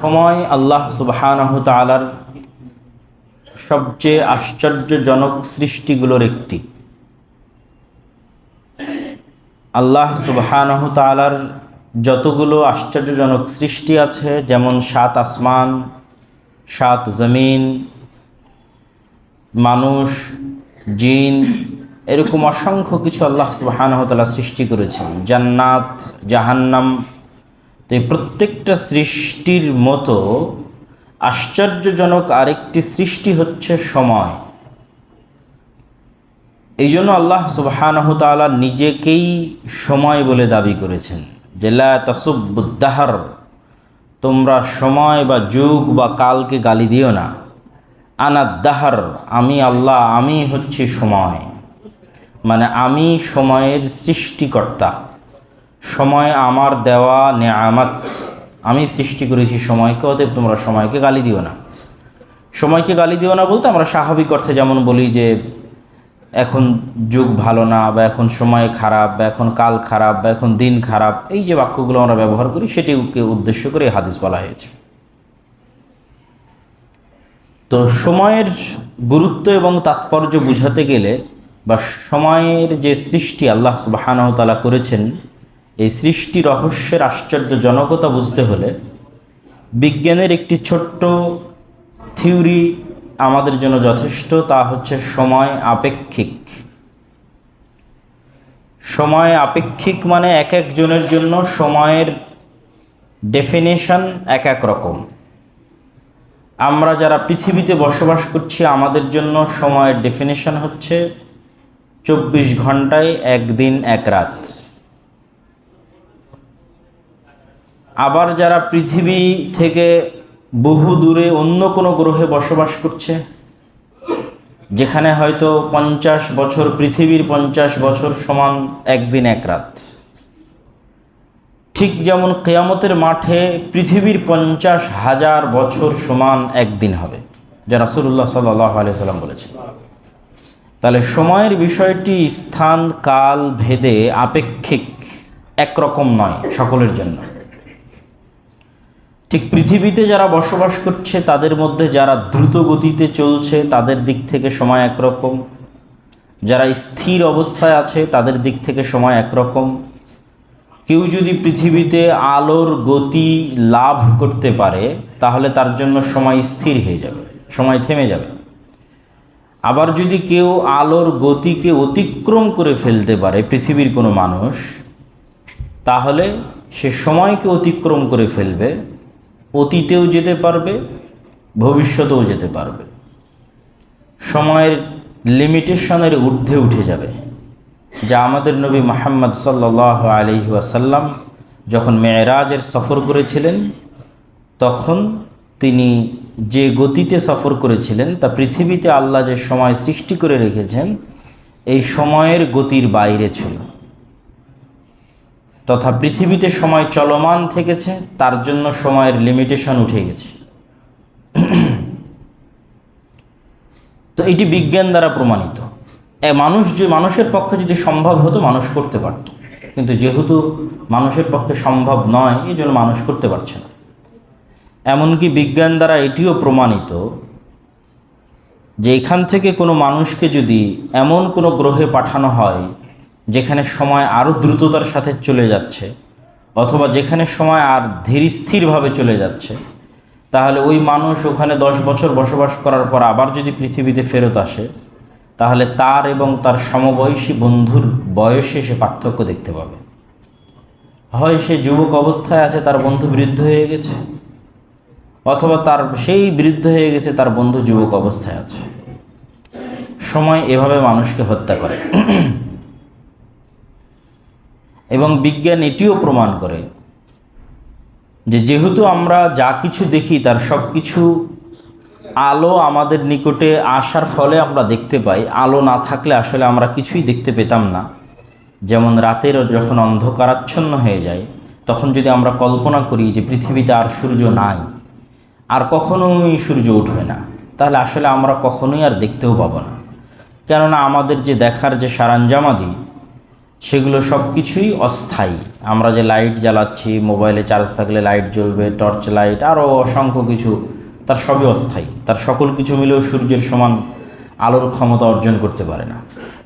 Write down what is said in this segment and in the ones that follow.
সময় আল্লাহ সুবাহানহ তালার সবচেয়ে আশ্চর্যজনক সৃষ্টিগুলোর একটি। আল্লাহ সুবাহানহ তালার যতগুলো আশ্চর্যজনক সৃষ্টি আছে, যেমন সাত আসমান, সাত জমিন, মানুষ, জিন, এরকম অসংখ্য কিছু আল্লাহ তালা সৃষ্টি করেছেন। জান্নাত, জাহান্নাম তো এই প্রত্যেকটা সৃষ্টির মতো আশ্চর্যজনক আরেকটি সৃষ্টি হচ্ছে সময়। এই জন্য আল্লাহ সুবাহানহ তালা নিজেকেই সময় বলে দাবি করেছেন জেলা তাসুবুদ্দাহার তোমরা সময় বা যুগ বা কালকে গালি দিও না। আনাদ্দাহার আমি আল্লাহ, আমি হচ্ছি সময়। মানে আমি সময়ের সৃষ্টিকর্তা। সময় আমার দেওয়া নেয়ামাত। আমি সৃষ্টি করেছি সময়কে, অতএব তোমরা সময়কে গালি দিও না। সময়কে গালি দিও না বলতে আমরা স্বাভাবিক অর্থে যেমন বলি যে, এখন যুগ ভালো না, বা এখন সময় খারাপ, বা এখন কাল খারাপ, বা এখন দিন খারাপ, এই যে বাক্যগুলো আমরা ব্যবহার করি, সেটিকে উদ্দেশ্য করে হাদিস বলা হয়েছে। তো সময়ের গুরুত্ব এবং তাৎপর্য বুঝাতে গেলে, বা সময়ের যে সৃষ্টি আল্লাহ সুবাহানহতালা করেছেন এই সৃষ্টি রহস্যের আশ্চর্যজনকতা বুঝতে হলে বিজ্ঞানের একটি ছোট্ট থিওরি আমাদের জন্য যথেষ্ট, তা হচ্ছে সময় আপেক্ষিক। সময় আপেক্ষিক মানে এক একজনের জন্য সময়ের ডেফিনেশন এক এক রকম। আমরা যারা পৃথিবীতে বসবাস করছি, আমাদের জন্য সময়ের ডেফিনেশন হচ্ছে চব্বিশ ঘন্টায় একদিন, এক রাত। আবার যারা পৃথিবী থেকে বহু দূরে অন্য কোনো গ্রহে বসবাস করছে, যেখানে হয়তো পঞ্চাশ বছর, পৃথিবীর পঞ্চাশ বছর সমান একদিন এক রাত। ঠিক যেমন কেয়ামতের মাঠে পৃথিবীর পঞ্চাশ হাজার বছর সমান একদিন হবে, যা রাসুল্লাহ সাল্লাহ আলিয়াল্লাম বলেছেন। তাহলে সময়ের বিষয়টি স্থান, কাল, ভেদে আপেক্ষিক, একরকম নয় সকলের জন্য। ঠিক পৃথিবীতে যারা বসবাস করছে, তাদের মধ্যে যারা দ্রুত গতিতে চলছে, তাদের দিক থেকে সময় একরকম। যারা স্থির অবস্থায় আছে, তাদের দিক থেকে সময় একরকম। কেউ যদি পৃথিবীতে আলোর গতি লাভ করতে পারে, তাহলে তার জন্য সময় স্থির হয়ে যাবে, সময় থেমে যাবে। আবার যদি কেউ আলোর গতিকে অতিক্রম করে ফেলতে পারে, পৃথিবীর কোনো মানুষ, তাহলে সে সময়কে অতিক্রম করে ফেলবে। অতীতেও যেতে পারবে, ভবিষ্যতেও যেতে পারবে। সময়ের লিমিটেশনের ঊর্ধ্বে উঠে যাবে। যা আমাদের নবী মোহাম্মদ সাল্লাহ আলহি ওয়াসাল্লাম যখন মেয়েরাজের সফর করেছিলেন, তখন তিনি যে গতিতে সফর করেছিলেন, তা পৃথিবীতে আল্লাহ যে সময় সৃষ্টি করে রেখেছেন, এই সময়ের গতির বাইরে ছিল। তথা পৃথিবীতে সময় চলমান থেকেছে, তার জন্য সময়ের লিমিটেশন উঠে গেছে। তো এটি বিজ্ঞান দ্বারা প্রমাণিত। মানুষ যে মানুষের পক্ষে যদি সম্ভব হতো, মানুষ করতে পারত। কিন্তু যেহেতু মানুষের পক্ষে সম্ভব নয়, এই জন্য মানুষ করতে পারছে না। এমনকি বিজ্ঞান দ্বারা এটিও প্রমাণিত যে এখান থেকে কোনো মানুষকে যদি এমন কোনো গ্রহে পাঠানো হয় যেখানে সময় আরও দ্রুততার সাথে চলে যাচ্ছে, অথবা যেখানে সময় আর ধীর স্থিরভাবে চলে যাচ্ছে, তাহলে ওই মানুষ ওখানে দশ বছর বসবাস করার পর আবার যদি পৃথিবীতে ফেরত আসে, তাহলে তার এবং তার সমবয়সী বন্ধুর বয়সে সে পার্থক্য দেখতে পাবে। হয় সে যুবক অবস্থায় আছে, তার বন্ধু বৃদ্ধ হয়ে গেছে, অথবা তার সেই বৃদ্ধ হয়ে গেছে, তার বন্ধু যুবক অবস্থায় আছে। সময় এভাবে মানুষকে হত্যা করে। এবং বিজ্ঞান এটিও প্রমাণ করে যে যেহেতু আমরা যা কিছু দেখি, তার সব কিছু আলো আমাদের নিকটে আসার ফলে আমরা দেখতে পাই। আলো না থাকলে আসলে আমরা কিছুই দেখতে পেতাম না। যেমন রাতের যখন অন্ধকারাচ্ছন্ন হয়ে যায়, তখন যদি আমরা কল্পনা করি যে পৃথিবীতে আর সূর্য নাই, আর কখনোই সূর্য উঠবে না, তাহলে আসলে আমরা কখনোই আর দেখতেও পাবো না। কেননা আমাদের যে দেখার যে সারাঞ্জামাদি সেগুলো সব কিছুই অস্থায়ী। আমরা যে লাইট জ্বালাচ্ছি, মোবাইলে চার্জ থাকলে লাইট জ্বলবে, টর্চ লাইট আরও অসংখ্য কিছু, তার সবই অস্থায়ী। তার সকল কিছু মিলেও সূর্যের সমান আলোর ক্ষমতা অর্জন করতে পারে না।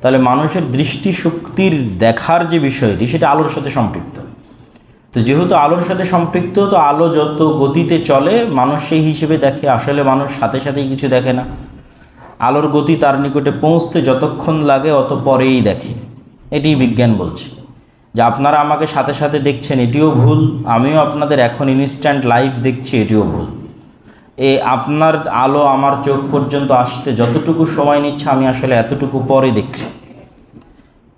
তাহলে মানুষের দৃষ্টিশক্তির দেখার যে বিষয়টি, সেটা আলোর সাথে সম্পৃক্ত। তো যেহেতু আলোর সাথে সম্পৃক্ত, তো আলো যত গতিতে চলে, মানুষ সেই হিসেবে দেখে। আসলে মানুষ সাথে সাথেই কিছু দেখে না। আলোর গতি তার নিকটে পৌঁছতে যতক্ষণ লাগে অত পরেই দেখে। এটি বিজ্ঞান বলছে। যে আপনারা আমাকে সাথে সাথে দেখছেন, এটিও ভুল। আমিও আপনাদের এখন ইনস্ট্যান্ট লাইভ দেখছি, এটিও ভুল। এ আপনার আলো আমার চোখ পর্যন্ত আসতে যতটুকু সময় নিচ্ছে, আমি আসলে এতটুকু পরে দেখছি।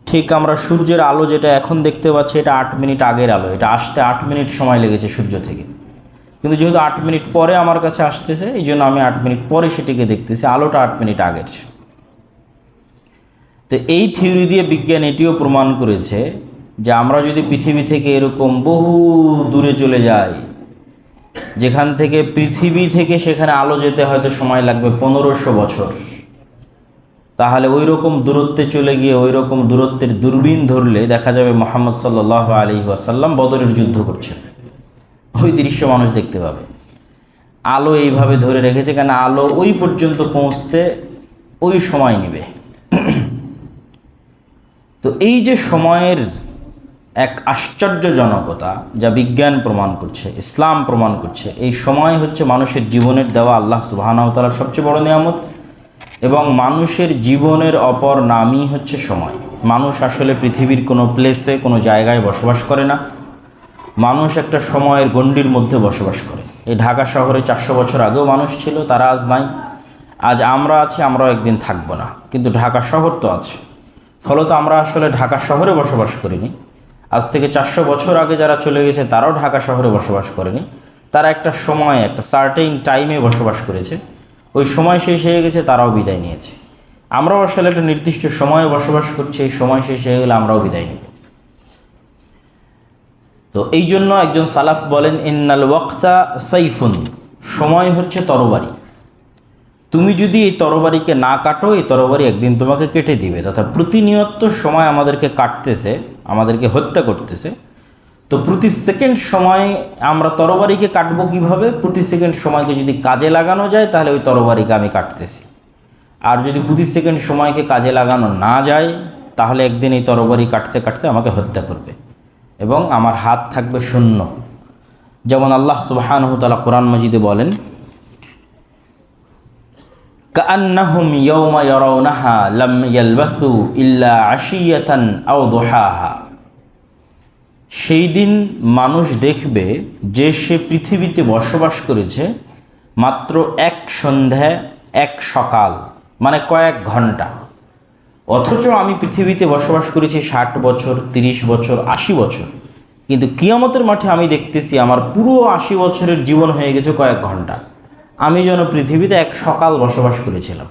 ঠিক আমরা সূর্যের আলো যেটা এখন দেখতে পাচ্ছি, এটা আট মিনিট আগের আলো। এটা আসতে আট মিনিট সময় লেগেছে সূর্য থেকে। কিন্তু যেহেতু আট মিনিট পরে আমার কাছে আসতেছে, এই জন্য আমি আট মিনিট পরে সেটিকে দেখতেছি। আলোটা আট মিনিট আগের। তো এই থিওরি দিয়ে বিজ্ঞান এটিও প্রমাণ করেছে যে আমরা যদি পৃথিবী থেকে এরকম বহু দূরে চলে যাই, যেখান থেকে পৃথিবী থেকে সেখানে আলো যেতে হয়তো সময় লাগবে পনেরোশো বছর, তাহলে ওই রকম দূরত্বে চলে গিয়ে ওই রকম দূরত্বের দূরবীন ধরলে দেখা যাবে মোহাম্মদ সাল্লাহ আলী ওয়াসাল্লাম বদরের যুদ্ধ করছেন। ওই দৃশ্য মানুষ দেখতে পাবে। আলো এইভাবে ধরে রেখেছে কেন? আলো ওই পর্যন্ত পৌঁছতে ওই সময় নেবে। তো এই যে সময়ের এক আশ্চর্যজনকতা যা বিজ্ঞান প্রমাণ করছে, ইসলাম প্রমাণ করছে, এই সময় হচ্ছে মানুষের জীবনের দেওয়া আল্লাহ সুবাহানাউতালার সবচেয়ে বড় নিয়ামত এবং মানুষের জীবনের অপর নামই হচ্ছে সময়। মানুষ আসলে পৃথিবীর কোনো প্লেসে কোনো জায়গায় বসবাস করে না। মানুষ একটা সময়ের গণ্ডির মধ্যে বসবাস করে। এই ঢাকা শহরে চারশো বছর আগেও মানুষ ছিল, তারা আজ নাই। আজ আমরা আছি, আমরাও একদিন থাকব না। কিন্তু ঢাকা শহর তো আছে। ফলত আমরা আসলে ঢাকা শহরে বসবাস করিনি। আজ থেকে চারশো বছর আগে যারা চলে গেছে, তারাও ঢাকা শহরে বসবাস করেনি। তারা একটা সময়, একটা সার্টেইন টাইমে বসবাস করেছে। ওই সময় শেষ হয়ে গেছে, তারাও বিদায় নিয়েছে। আমরাও আসলে একটা নির্দিষ্ট সময়ে বসবাস করছি, এই সময় শেষ হয়ে গেলে আমরাও বিদায় নিব। তো এই জন্য একজন সালাফ বলেন, ইন্নাল ওয়াক্তা সাইফুন সময় হচ্ছে তরবারি। তুমি যদি এই তরবারিকে না কাটো, এই তরবারি একদিন তোমাকে কেটে দিবে। তথা প্রতিনিয়ত সময় আমাদেরকে কাটতেছে, আমাদেরকে হত্যা করতেছে। তো প্রতি সেকেন্ড সময় আমরা তরবারিকে কাটবো কীভাবে? প্রতি সেকেন্ড সময়কে যদি কাজে লাগানো যায়, তাহলে ওই তরবারিকে আমি কাটতেছি। আর যদি প্রতি সেকেন্ড সময়কে কাজে লাগানো না যায়, তাহলে একদিন এই তরবারি কাটতে কাটতে আমাকে হত্যা করবে। এবং আমার হাত থাকবে শূন্য। যেমন আল্লাহ সুবাহানহতালা কোরআন মজিদে বলেন কান্নাহুম ইয়ৌমা ইয়রৌনাহা লাম ইয়ালবাসু ইল্লা আশিয়াতান আও দোহাহা। সেই দিন মানুষ দেখবে যে সে পৃথিবীতে বসবাস করেছে মাত্র এক সন্ধ্যা এক সকাল মানে কয়েক ঘণ্টা। অথচ আমি পৃথিবীতে বসবাস করেছি ষাট বছর, তিরিশ বছর, আশি বছর। কিন্তু কিয়ামতের মাঠে আমি দেখতেছি আমার পুরো আশি বছরের জীবন হয়ে গেছে কয়েক ঘণ্টা। আমি যেন পৃথিবীতে এক সকাল বসবাস করেছিলাম।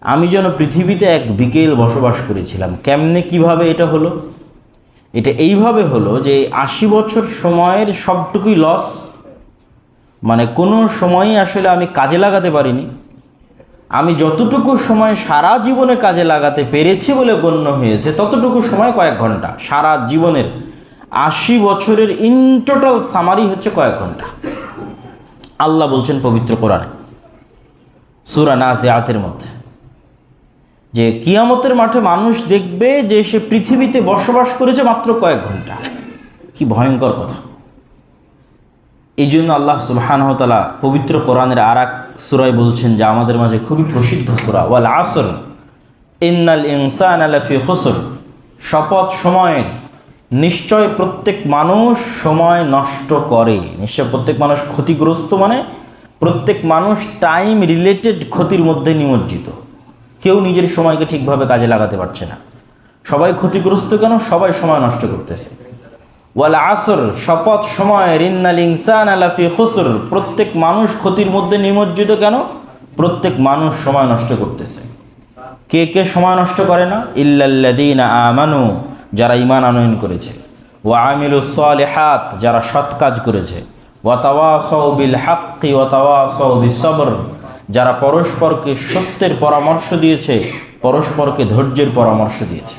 আমি যেন পৃথিবীতে এক বিকেল বসবাস করেছিলাম। কেমনে কীভাবে এটা হলো? এটা এইভাবে হলো যে আশি বছর সময়ের সবটুকুই লস মানে কোনো সময়ই আসলে আমি কাজে লাগাতে পারিনি। আমি যতটুকু সময় সারা জীবনে কাজে লাগাতে পেরেছি বলে গণ্য হয়েছে, ততটুকু সময় কয়েক ঘণ্টা। সারা জীবনের আশি বছরের ইন টোটাল সামারি হচ্ছে কয়েক ঘণ্টা। আল্লাহ বলছেন পবিত্র কোরআনে। সুরা নাজিয়াতের মধ্যে। যে কিয়ামতের মাঠে মানুষ দেখবে যে সে পৃথিবীতে বসবাস করেছে মাত্র কয়েক ঘণ্টা। কি ভয়ঙ্কর কথা। এই জন্য আল্লাহ সুবাহানহতালা পবিত্র কোরআনের আর এক সুরাই বলছেন যা আমাদের মাঝে খুবই প্রসিদ্ধ সুরা, ওয়াল আসর। ইন্নাল ইনসান আলাফি হসর শপথ সময়ের নিশ্চয় প্রত্যেক মানুষ সময় নষ্ট করে। নিশ্চয় প্রত্যেক মানুষ ক্ষতিগ্রস্ত মানে প্রত্যেক মানুষ টাইম রিলেটেড ক্ষতির মধ্যে নিমজ্জিত। কেউ নিজের সময়কে ঠিকভাবে কাজে লাগাতে পারছে না। সবাই ক্ষতিগ্রস্ত কেন? সবাই সময় নষ্ট করতেছে। ওয়াল আসর, শপথ সময় রিন্নাল ইনসান আলাফি খুসর। প্রত্যেক মানুষ ক্ষতির মধ্যে নিমজ্জিত কেন? প্রত্যেক মানুষ সময় নষ্ট করতেছে। কে কে সময় নষ্ট করে না? ইল্লাল্লাদিন আমানু। যারা ইমান আনয়ন করেছে। ও আমিরুসলেহাত যারা সৎ কাজ করেছে। ওয়াতাওয়া সৌবিল হাক্কি ওয়াতাওয়া সৌবি সবর, যারা পরস্পরকে সত্যের পরামর্শ দিয়েছে, পরস্পরকে ধৈর্যের পরামর্শ দিয়েছে।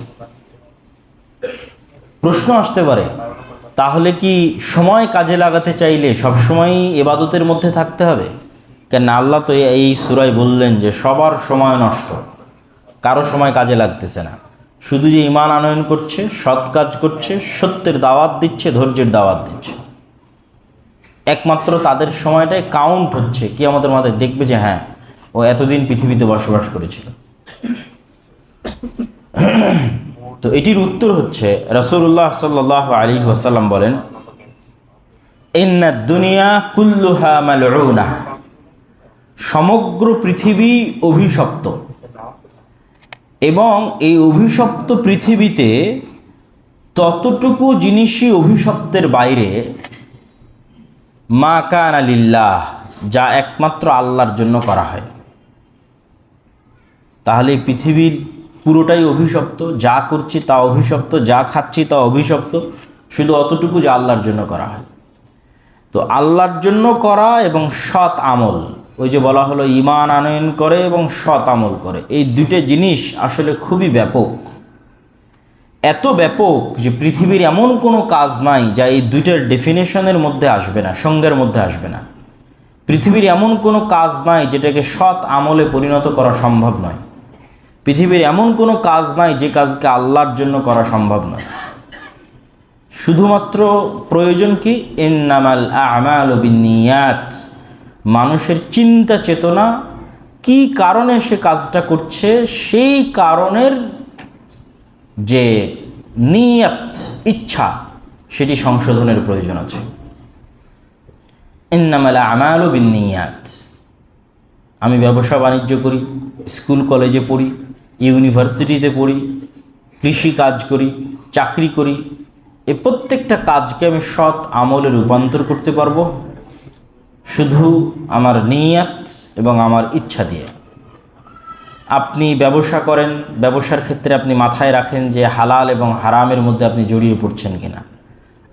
প্রশ্ন আসতে পারে, তাহলে কি সময় কাজে লাগাতে চাইলে সবসময়ই এবাদতের মধ্যে থাকতে হবে? কেন আল্লাহ তো এই সুরাই বললেন যে সবার সময় নষ্ট, কারও সময় কাজে লাগতেছে না। শুধু যে ইমান আনয়ন করছে, সৎ কাজ করছে, সত্যের দাওয়াত দিচ্ছে, ধৈর্যের দাওয়াত দিচ্ছে। একমাত্র তাদের সময়টাই কাউন্ট হচ্ছে। কি আমাদের মাথায় দেখবে যে হ্যাঁ ও এতদিন পৃথিবীতে বসবাস করেছিল। তো এটির উত্তর হচ্ছে রসুল্লাহ সাল্লাহ আলী ওয়াসাল্লাম বলেন দুনিয়া কুল্লুহা মালউনা। সমগ্র পৃথিবী অভিশপ্ত। এবং এই অভিশপ্ত পৃথিবীতে ততটুকু জিনিসই অভিশপ্তের বাইরে মা কান আলিল্লাহ যা একমাত্র আল্লাহর জন্য করা হয়। তাহলে পৃথিবীর পুরোটাই অভিশপ্ত, যা করছি তা অভিশপ্ত, যা খাচ্ছি তা অভিশপ্ত, শুধু অতটুকু যা আল্লাহর জন্য করা হয়। তো আল্লাহর জন্য করা এবং সৎ আমল ওই যে বলা হলো ইমান আনয়ন করে এবং সৎ আমল করে। এই দুটো জিনিস আসলে খুবই ব্যাপক। এত ব্যাপক যে পৃথিবীর এমন কোনো কাজ নাই যা এই দুইটার ডেফিনেশনের মধ্যে আসবে না, সঙ্গের মধ্যে আসবে না। পৃথিবীর এমন কোনো কাজ নাই যেটাকে সৎ আমলে পরিণত করা সম্ভব নয়। পৃথিবীর এমন কোনো কাজ নাই যে কাজকে আল্লাহর জন্য করা সম্ভব নয়। শুধুমাত্র প্রয়োজন কি? ইন্নামাল আমাল বিনিয়াত মানুষের চিন্তা চেতনা, কি কারণে সে কাজটা করছে, সেই কারণের যে নিয়াত, ইচ্ছা, সেটি সংশোধনের প্রয়োজন আছে। ইন্নামাল আমাল বিনিয়াত আমি ব্যবসা বাণিজ্য করি, স্কুল কলেজে পড়ি, ইউনিভার্সিটিতে পড়ি, কৃষি কাজ করি, চাকরি করি, এ প্রত্যেকটা কাজকে আমি সৎ আমলে রূপান্তর করতে পারব। শুধু আমার নিয়াত এবং আমার ইচ্ছা দিয়ে। আপনি ব্যবসা করেন, ব্যবসার ক্ষেত্রে আপনি মাথায় রাখেন যে হালাল এবং হারামের মধ্যে আপনি জড়িয়ে পড়ছেন কিনা।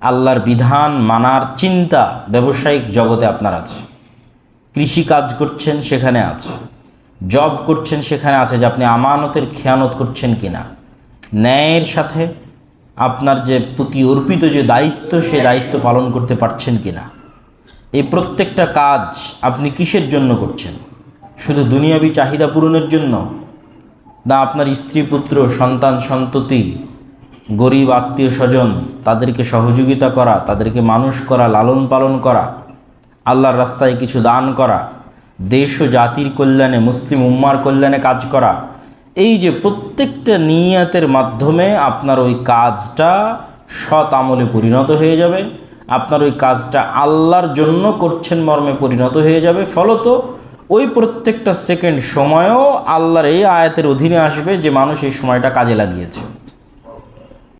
আল্লাহর বিধান মানার চিন্তা ব্যবসায়িক জগতে আপনার আছে। কৃষি কাজ করছেন সেখানে আছে। জব করছেন সেখানে আছে যে আপনি আমানতের খেয়ানত করছেন কিনা। ন্যায়ের সাথে আপনার যে প্রতি অর্পিত যে দায়িত্ব, সে দায়িত্ব পালন করতে পারছেন কিনা। এই প্রত্যেকটা কাজ আপনি কিসের জন্য করছেন? শুধু দুনিয়াবি চাহিদা পূরণের জন্য? না, আপনার স্ত্রী, পুত্র, সন্তান, সন্ততি, গরিব, আত্মীয়, স্বজন, তাদেরকে সহযোগিতা করা, তাদেরকে মানুষ করা, লালন পালন করা, আল্লাহর রাস্তায় কিছু দান করা, দেশ ও জাতির কল্যাণে, মুসলিম উম্মার কল্যাণে কাজ করা, এই যে প্রত্যেকটা নিয়াতের মাধ্যমে আপনার ওই কাজটা সৎ আমলে পরিণত হয়ে যাবে। আপনার ওই কাজটা আল্লাহর জন্য করছেন, মর্মে পরিণত হয়ে যাবে। ফলত ওই প্রত্যেকটা সেকেন্ড সময়ও আল্লাহর এই আয়াতের অধীনে আসবে যে মানুষ এই সময়টা কাজে লাগিয়েছে।